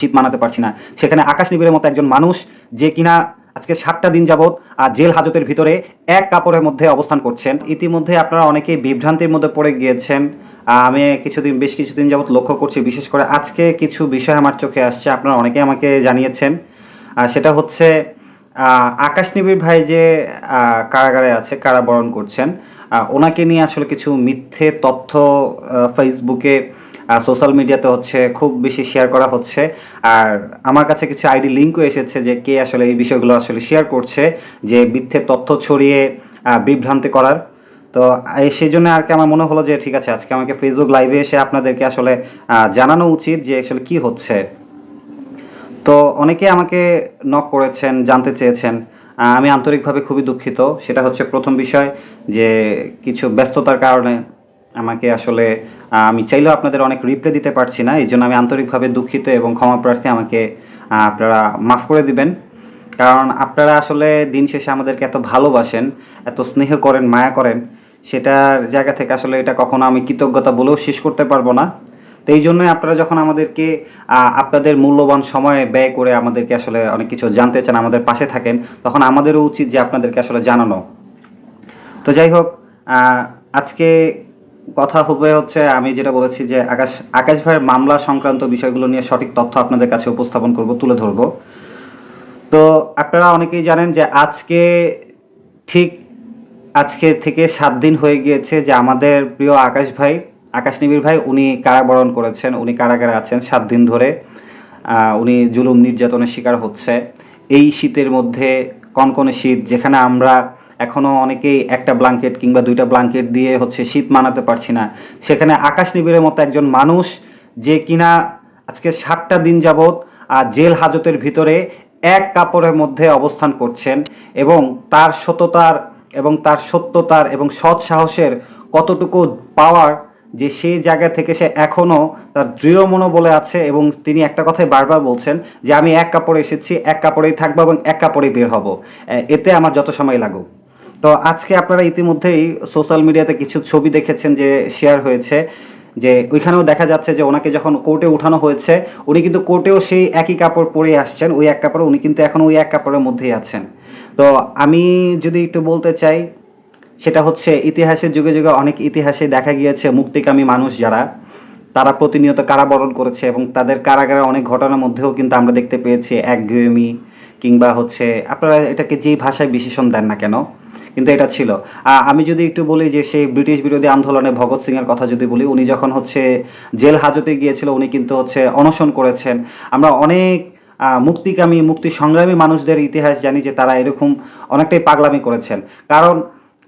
শীত মানাতে পারছি না। সেখানে আকাশ নিবিড়ের মতো একজন মানুষ যে কিনা আজকে সাতটা দিন যাবৎ আর জেল হাজতের ভিতরে এক কাপড়ের মধ্যে অবস্থান করছেন। ইতিমধ্যে আপনারা অনেকেই বিভ্রান্তির মধ্যে পড়ে গিয়েছেন। আমি কিছুদিন, বেশ কিছুদিন যাবৎ লক্ষ্য করছি, বিশেষ করে আজকে কিছু বিষয় আমার চোখে আসছে, আপনারা অনেকে আমাকে জানিয়েছেন। সেটা হচ্ছে আকাশ নিবিড় ভাই যে কারাগারে আছে, কারাবরণ করছেন ওনাকে নিয়ে আসলে কিছু মিথ্যে তথ্য ফেসবুকে সোশ্যাল মিডিয়াতে হচ্ছে খুব বেশি শেয়ার করা হচ্ছে। আর আমার কাছে কিছু আইডি লিঙ্কও এসেছে যে কে আসলে এই বিষয়গুলো আসলে শেয়ার করছে, যে মিথ্যে তথ্য ছড়িয়ে বিভ্রান্তি করার। তো সেই জন্য আর কি আমার মনে হলো যে ঠিক আছে, আজকে আমাকে ফেসবুক লাইভে এসে আপনাদেরকে আসলে জানানো উচিত যে আসলে কি হচ্ছে। তো অনেকে আমাকে নক করেছেন, জানতে চেয়েছেন। আমি আন্তরিকভাবে খুবই দুঃখিত। সেটা হচ্ছে প্রথম বিষয় যে কিছু ব্যস্ততার কারণে আমাকে আসলে আমি চাইলেও আপনাদের অনেক রিপ্লাই দিতে পারছি না এই জন্য আমি আন্তরিকভাবে দুঃখিত এবং ক্ষমা প্রার্থী আমাকে আপনারা মাফ করে দিবেন। কারণ আপনারা আসলে দিন শেষে আমাদেরকে এত ভালোবাসেন, এত স্নেহ করেন, মায়া করেন, সেটার জায়গা থেকে আসলে এটা কখনো আমি কৃতজ্ঞতা বলেও শেষ করতে পারব না। তো এই জন্যই আপনারা যখন আমাদেরকে আপনাদের মূল্যবান সময় ব্যয় করে আমাদেরকে আসলে অনেক কিছু জানতে চান, আমাদের পাশে থাকেন, তখন আমাদেরও উচিত যে আপনাদেরকে আসলে জানানো। তো যাই হোক আজকে কথা হবে হচ্ছে, আমি যেটা বলেছি যে আকাশ আকাশ ভাইয়ের মামলা সংক্রান্ত বিষয়গুলো নিয়ে সঠিক তথ্য আপনাদের কাছে উপস্থাপন করব, তুলে ধরবো। তো আপনারা অনেকেই জানেন যে আজকে ঠিক আজকে থেকে সাত দিন হয়ে গিয়েছে যে আমাদের প্রিয় আকাশ ভাই, আকাশ নিবিড় ভাই, উনি কারাবরণ করেছেন, উনি কারাগারে আছেন সাত দিন ধরে। উনি জুলুম নির্যাতনের শিকার হচ্ছে। এই শীতের মধ্যে কনকনে শীত, যেখানে আমরা এখনও অনেকেই একটা ব্লাঙ্কেট কিংবা দুইটা ব্লাঙ্কেট দিয়ে হচ্ছে শীত মানাতে পারছি না। সেখানে আকাশ নিবিড়ের মতো একজন মানুষ যে কিনা আজকে সাতটা দিন যাবৎ জেল হাজতের ভিতরে এক কাপড়ের মধ্যে অবস্থান করছেন এবং তার সততার এবং তার সত্যতার এবং সৎ সাহসের কতটুকু পাওয়ার যে সেই জায়গা থেকে সে এখনও তার দৃঢ় মনোবলে আছে এবং তিনি একটা কথাই বারবার বলছেন যে, আমি এক কাপড়ে এসেছি, এক কাপড়েই থাকব এবং এক কাপড়েই বের হব। এতে আমার যত সময় লাগুক। তো আজকে আপনারা ইতিমধ্যেই সোশ্যাল মিডিয়াতে কিছু ছবি দেখেছেন যে শেয়ার হয়েছে, যে ওইখানেও দেখা যাচ্ছে যে ওনাকে যখন কোর্টে উঠানো হয়েছে, উনি কিন্তু কোর্টেও সেই একই কাপড় পরে আসছেন, ওই এক কাপড়ে, উনি কিন্তু এখন ওই এক কাপড়ের মধ্যেই আছেন। তো আমি যদি একটু বলতে চাই, সেটা হচ্ছে ইতিহাসের যুগে যুগে অনেক ইতিহাসে দেখা গিয়েছে মুক্তিকামী মানুষ যারা, তারা প্রতিনিয়ত কারাবরণ করেছে এবং তাদের কারাগারের অনেক ঘটনার মধ্যেও কিন্তু আমরা দেখতে পেয়েছি একঘেয়েমি কিংবা হচ্ছে, আপনারা এটাকে যেই ভাষায় বিশেষণ দেন না কেন কিন্তু এটা ছিল। আমি যদি একটু বলি যে সেই ব্রিটিশ বিরোধী আন্দোলনে ভগৎ সিং এর কথা যদি বলি, উনি যখন হচ্ছে জেল হাজতে গিয়েছিল, উনি কিন্তু হচ্ছে অনশন করেছেন। আমরা অনেক মুক্তিকামী মুক্তি সংগ্রামী মানুষদের ইতিহাস জানি যে তারা এরকম অনেকটাই পাগলামি করেছেন। কারণ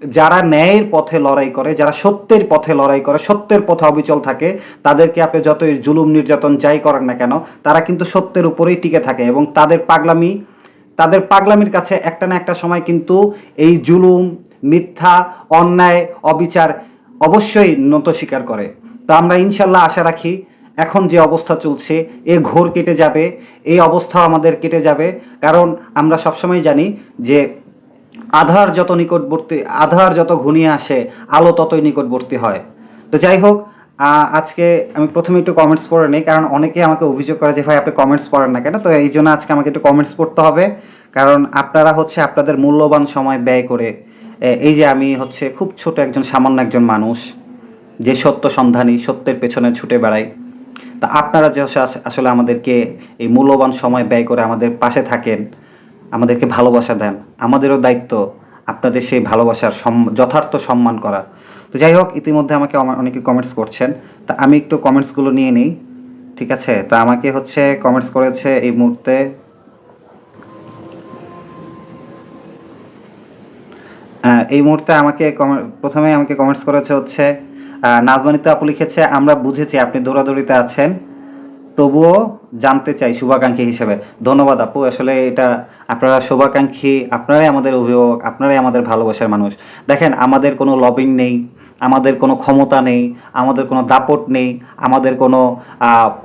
যারা ন্যায়ের পথে লড়াই করে, যারা সত্যের পথে লড়াই করে, সত্যের পথে অবিচল থাকে, তাদেরকে আপনি যতই জুলুম নির্যাতন যাই করেন না কেন, তারা কিন্তু সত্যের উপরেই টিকে থাকে এবং তাদের পাগলামি তাদের পাগলামির কাছে একটা না একটা সময় কিন্তু এই জুলুম, মিথ্যা, অন্যায়, অবিচার অবশ্যই নত স্বীকার করে। তো আমরা ইনশাল্লাহ আশা রাখি এখন যে অবস্থা চলছে, এ ঘোর কেটে যাবে, এই অবস্থাও আমাদের কেটে যাবে। কারণ আমরা সবসময় জানি যে আধার যত নিকটবর্তী, আধার যত ঘনিয়ে আসে, আলো ততই নিকটবর্তী হয়। তো যাই হোক আজকে আমি প্রথমে একটু কমেন্টস পড়ে নিই, কারণ অনেকে আমাকে অভিযোগ করে যে, ভাই, আপনি কমেন্টস পড়েন না কেন? তো এই জন্য আজকে আমাকে একটু কমেন্টস পড়তে হবে, কারণ আপনারা হচ্ছে আপনাদের মূল্যবান সময় ব্যয় করে এই যে আমি হচ্ছে খুব ছোট একজন, সামান্য একজন মানুষ, যে সত্য সন্ধানী, সত্যের পেছনে ছুটে বেড়াই, তা আপনারা যে আস- আসলে আমাদেরকে এই মূল্যবান সময় ব্যয় করে আমাদের পাশে থাকেন, আমাদেরকে ভালোবাসা দেন, আমাদেরও দায়িত্ব আপনাদের সেই ভালোবাসার যথার্থ সম্মান করা তো যাই হোক, ইতিমধ্যে আমাকে অনেকে কমেন্টস করছেন। তা আমি একটু কমেন্টসগুলো নিয়ে নিই, ঠিক আছে? তা আমাকে হচ্ছে কমেন্টস করেছে এই মুহূর্তে এই মুহূর্তে আমাকে প্রথমে আমাকে কমেন্টস করেছে হচ্ছে নাজমানিতে আপু লিখেছে, আমরা বুঝেছি আপনি দৌড়াদৌড়িতে আছেন। তবুও জানতে চাই শুভাকাঙ্ক্ষী হিসেবে। ধন্যবাদ আপু, আসলে এটা আপনারা শুভাকাঙ্ক্ষী, আপনারাই আমাদের অভিভাবক, আপনারাই আমাদের ভালোবাসার মানুষ। দেখেন, আমাদের কোনো লবিং নেই। আমাদের কোনো ক্ষমতা নেই, আমাদের কোনো দাপট নেই, আমাদের কোনো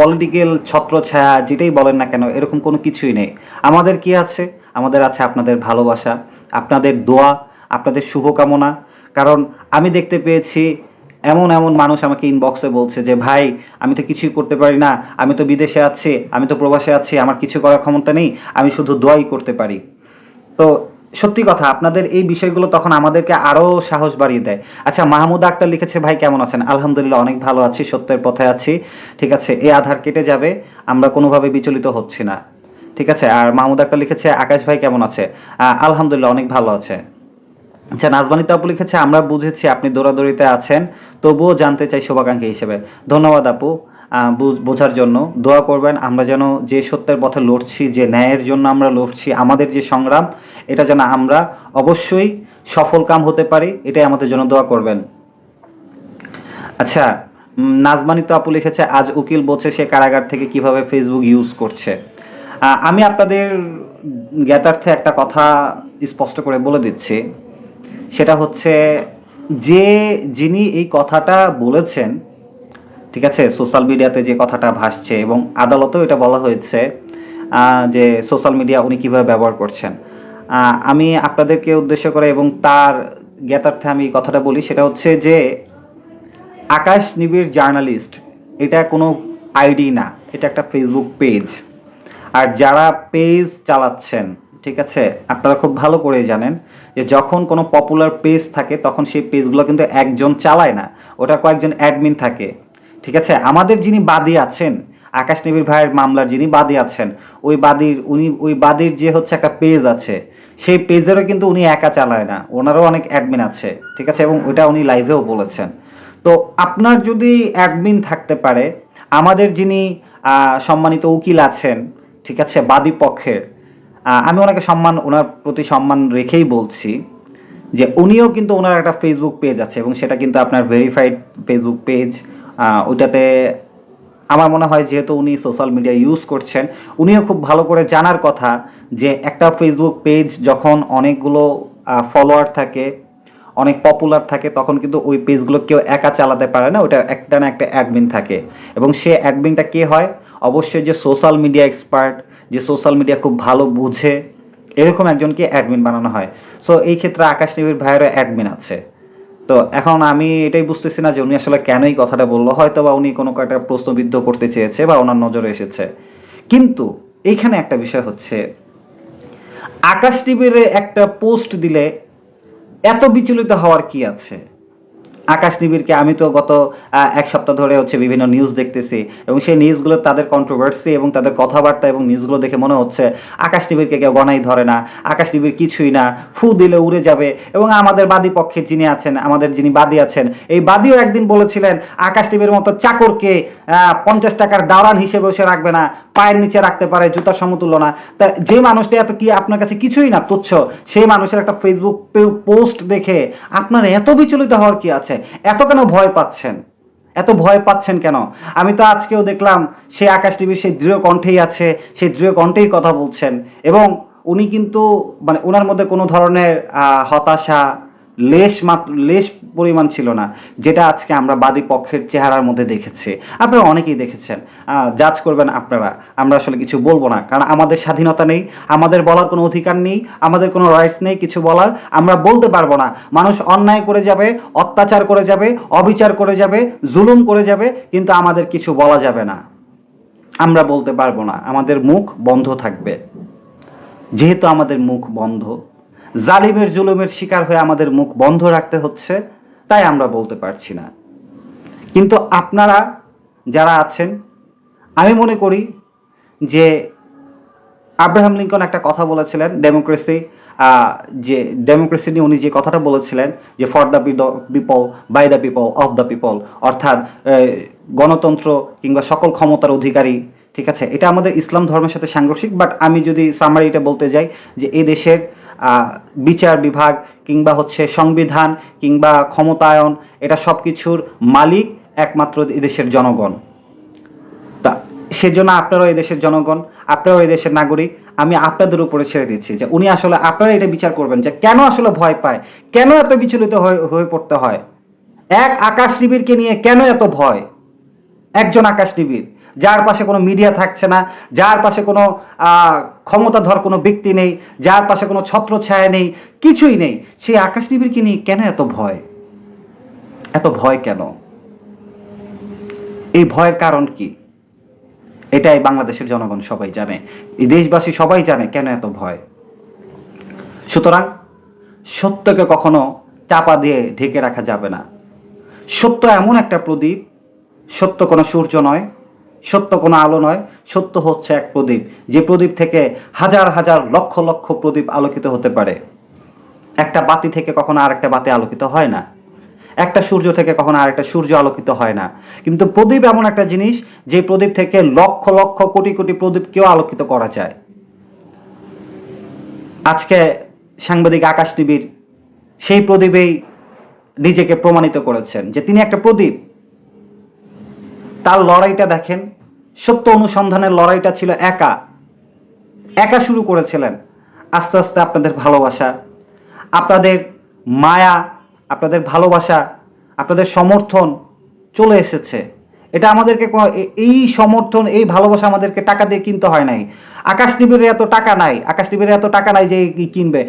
পলিটিক্যাল ছত্রছায়া যেটাই বলেন না কেন, এরকম কোনো কিছুই নেই। আমাদের কি আছে? আমাদের আছে আপনাদের ভালোবাসা, আপনাদের দোয়া, আপনাদের শুভকামনা। কারণ আমি দেখতে পেয়েছি এমন এমন মানুষ আমাকে ইনবক্সে বলছে যে, ভাই, আমি তো কিছুই করতে পারি না, আমি তো বিদেশে আছি, আমি তো প্রবাসে আছি, আমার কিছু করার ক্ষমতা নেই, আমি শুধু দোয়াই করতে পারি। তো সত্যি কথা, আপনাদের এই বিষয়গুলো তখন আমাদেরকে আরও সাহস বাড়িয়ে দেয়। আচ্ছা মাহমুদ আক্তার লিখেছে, ভাই, কেমন আছেন? আলহামদুলিল্লাহ, অনেক ভালো আছি, সত্যের পথে আছি। ঠিক আছে, এই আধার কেটে যাবে, আমরা কোনোভাবে বিচলিত হচ্ছি না। ঠিক আছে, আর মাহমুদ আক্তার লিখেছে, আকাশ ভাই, কেমন আছে? আলহামদুলিল্লাহ, অনেক ভালো আছে। আচ্ছা নাজমানিতা আপু লিখেছে, আমরা বুঝেছি আপনি দৌড়াদৌড়িতে আছেন, তবুও জানতে চাই শুভাকাঙ্ক্ষী হিসেবে। ধন্যবাদ আপু বোঝার জন্য। দোয়া করবেন, আমরা যেন যে সত্যের পথে লড়ছি, যে ন্যায়ের জন্য আমরা লড়ছি, আমাদের যে সংগ্রাম এটা যেন আমরা অবশ্যই সফল কাম হতে পারি, এটাই আমাদের জন্য দোয়া করবেন। আচ্ছা নাজমানি তো আপু লিখেছে, আজ উকিল বলছে সে কারাগার থেকে কীভাবে ফেসবুক ইউজ করছে? আমি আপনাদের জ্ঞাতার্থে একটা কথা স্পষ্ট করে বলে দিচ্ছি। সেটা হচ্ছে, যে যিনি এই কথাটা বলেছেন, ঠিক আছে, সোশ্যাল মিডিয়াতে যে কথাটা ভাসছে এবং আদালতেও এটা বলা হয়েছে যে সোশ্যাল মিডিয়া উনি কীভাবে ব্যবহার করছেন। আমি আপনাদেরকে উদ্দেশ্য করে এবং তার জ্ঞাতার্থে আমি কথাটা বলি, সেটা হচ্ছে যে আকাশ নিবিড় জার্নালিস্ট, এটা কোনো আইডি না, এটা একটা ফেসবুক পেজ আর যারা পেজ চালাচ্ছেন, ঠিক আছে, আপনারা খুব ভালো করে জানেন যে যখন কোনো পপুলার পেজ থাকে, তখন সেই পেজগুলো কিন্তু একজন চালায় না, ওটা কয়েকজন অ্যাডমিন থাকে। ঠিক আছে, আমাদের যিনি বাদী আছেন, আকাশ নিবিড় ভাইয়ের মামলার যিনি বাদী আছেন, ওই বাদীর, উনি, ওই বাদীর যে হচ্ছে একটা পেজ আছে সেই পেজেরও কিন্তু উনি একা চালায় না, ওনারও অনেক অ্যাডমিন আছে, ঠিক আছে? এবং ওটা উনি লাইভেও বলেছেন। তো আপনার যদি অ্যাডমিন থাকতে পারে, আমাদের যিনি সম্মানিত উকিল আছেন, ঠিক আছে, বাদী পক্ষের আমি ওনাকে সম্মান, ওনার প্রতি সম্মান রেখেই বলছি যে উনিও কিন্তু ওনার একটা ফেসবুক পেজ আছে এবং সেটা কিন্তু আপনার ভেরিফাইড ফেসবুক পেজ ওইটাতে আমার মনে হয় যেহেতু উনি সোশ্যাল মিডিয়া ইউজ করছেন, উনিও খুব ভালো করে জানার কথা যে একটা ফেসবুক পেজ যখন অনেকগুলো ফলোয়ার থাকে, অনেক পপুলার থাকে, তখন কিন্তু ওই পেজগুলো কেউ একা চালাতে পারে না ওটা একটা না একটা অ্যাডমিন থাকে। এবং সে অ্যাডমিনটা কে হয়? অবশ্যই যে সোশ্যাল মিডিয়া এক্সপার্ট যে সোশ্যাল মিডিয়া খুব ভালো বুঝে, এরকম একজনকে অ্যাডমিন বানানো হয়। সো এই ক্ষেত্রে আকাশ নিবিড় ভাইয়েরও অ্যাডমিন আছে। তো এখন আমি এটাই বুঝতেছি না যে উনি আসলে কেন এই কথাটা বলল। হয়তো বা উনি কোনো একটা প্রশ্নবিদ্ধ করতে চেয়েছে বা ওনার নজরে এসেছে। কিন্তু এখানে একটা বিষয় হচ্ছে, আকাশ টিভির একটা পোস্ট দিলে এত বিচলিত হওয়ার কি আছে? আকাশ নিবিড়কে আমি তো গত এক সপ্তাহ ধরে হচ্ছে বিভিন্ন নিউজ দেখতেছি এবং সেই নিউজগুলো তাদের কন্ট্রোভার্সি এবং তাদের কথাবার্তা এবং নিউজগুলো দেখে মনে হচ্ছে আকাশ নিবিড়কে কেউ গণাই ধরে না, আকাশ নিবিড় কিছুই না, ফু দিলে উড়ে যাবে এবং আমাদের বাদী পক্ষে যিনি আছেন, আমাদের যিনি বাদী আছেন, এই বাদীও একদিন বলেছিলেন আকাশ টিভির মতো চাকরকে পঞ্চাশ টাকার দাওরান হিসেবে সে রাখবে না। পায়ের নিচে রাখতে পারে, জুতার সমতুল্য না। তা যে মানুষটা এত কি আপনার কাছে কিছুই না, তুচ্ছ, সেই মানুষের একটা ফেসবুক পোস্ট দেখে আপনার এত বিচলিত হওয়ার কি আছে? এত কেন ভয় পাচ্ছেন? এত ভয় পাচ্ছেন কেন? আমি তো আজকেও দেখলাম, সে আকাশ টিভির সেই দৃঢ় কণ্ঠেই আছে সেই দৃঢ় কণ্ঠেই কথা বলছেন। এবং উনি কিন্তু মানে ওনার মধ্যে কোনো ধরনের হতাশা লেশ মাত্র লেশ পরিমাণ ছিল না, যেটা আজকে আমরা বাদী পক্ষের চেহারার মধ্যে দেখেছি। আপনারা অনেকেই দেখেছেন। জাজ করবেন আপনারা। আমরা আসলে কিছু বলব না, কারণ আমাদের স্বাধীনতা নেই, আমাদের বলার কোনো অধিকার নেই, আমাদের কোনো রাইটস নেই কিছু বলার। আমরা বলতে পারব না। মানুষ অন্যায় করে যাবে, অত্যাচার করে যাবে, অবিচার করে যাবে, জুলুম করে যাবে, কিন্তু আমাদের কিছু বলা যাবে না। আমরা বলতে পারব না। আমাদের মুখ বন্ধ থাকবে। যেহেতু আমাদের মুখ বন্ধ জালিমের জুলুমের শিকার হয়ে আমাদের মুখ বন্ধ রাখতে হচ্ছে, তাই আমরা বলতে পারছি না। কিন্তু আপনারা যারা আছেন, আমি মনে করি যে আব্রাহাম লিঙ্কন একটা কথা বলেছিলেন, ডেমোক্রেসি যে ডেমোক্রেসি নিয়ে উনি যে কথাটা বলেছিলেন, যে for the people, by the people, of the people, অর্থাৎ গণতন্ত্র কিংবা সকল ক্ষমতার অধিকারী, ঠিক আছে? এটা আমাদের ইসলাম ধর্মের সাথে সাংঘর্ষিক, বাট আমি যদি সামারিটা বলতে যাই, যে এই দেশের বিচার বিভাগ কিংবা হচ্ছে সংবিধান কিংবা ক্ষমতায়ন, এটা সব কিছুর মালিক একমাত্র এই দেশের জনগণ। তা, সেজন্য আপনারাও এই দেশের জনগণ, আপনারাও এই দেশের নাগরিক, আমি আপনাদের উপরে ছেড়ে দিচ্ছি যে উনি আসলে, আপনারা এটা বিচার করবেন যে কেন আসলে ভয় পায়, কেন এত বিচলিত হয়ে হয়ে পড়তে হয়? এক আকাশ শিবিরকে নিয়ে কেন এত ভয়? একজন আকাশ শিবির যার পাশে কোনো মিডিয়া থাকছে না, যার পাশে কোনো ক্ষমতাধর কোনো ব্যক্তি নেই, যার পাশে কোনো ছত্র ছায়া নেই, কিছুই নেই, সেই আকাশ নিবিড়কে নিয়ে কেন এত ভয়? এত ভয় কেন? এই ভয়ের কারণ কি? এটাই বাংলাদেশের জনগণ সবাই জানে, এই দেশবাসী সবাই জানে কেন এত ভয়। সুতরাং সত্যকে কখনো চাপা দিয়ে ঢেকে রাখা যাবে না। সত্য এমন একটা প্রদীপ, সত্য কোনো সূর্য নয় সত্য কোনো আলো নয়, সত্য হচ্ছে এক প্রদীপ। যে প্রদীপ থেকে হাজার হাজার লক্ষ লক্ষ প্রদীপ আলোকিত হতে পারে। একটা বাতি থেকে কখনো আর একটা বাতি আলোকিত হয় না। একটা সূর্য থেকে কখনো আরেকটা সূর্য আলোকিত হয় না। কিন্তু প্রদীপ এমন একটা জিনিস, যে প্রদীপ থেকে লক্ষ লক্ষ কোটি কোটি প্রদীপকেও আলোকিত করা যায়। আজকে সাংবাদিক আকাশ টিভির সেই প্রদীপেই নিজেকে প্রমাণিত করেছেন যে তিনি একটা প্রদীপ। তার লড়াইটা দেখেন, সত্য অনুসন্ধানের লড়াইটা ছিল একা। একা শুরু করেছিলেন। আস্তে আস্তে আপনাদের ভালোবাসা, আপনাদের মায়া, আপনাদের ভালোবাসা, আপনাদের সমর্থন চলে এসেছে। এটা আমাদেরকে এই সমর্থন, এই ভালোবাসা আমাদেরকে টাকা দিয়ে কিনতে হয় নাই। আকাশ টিভির এত টাকা নাই, আকাশ টিভির এত টাকা নাই যে কিনবে।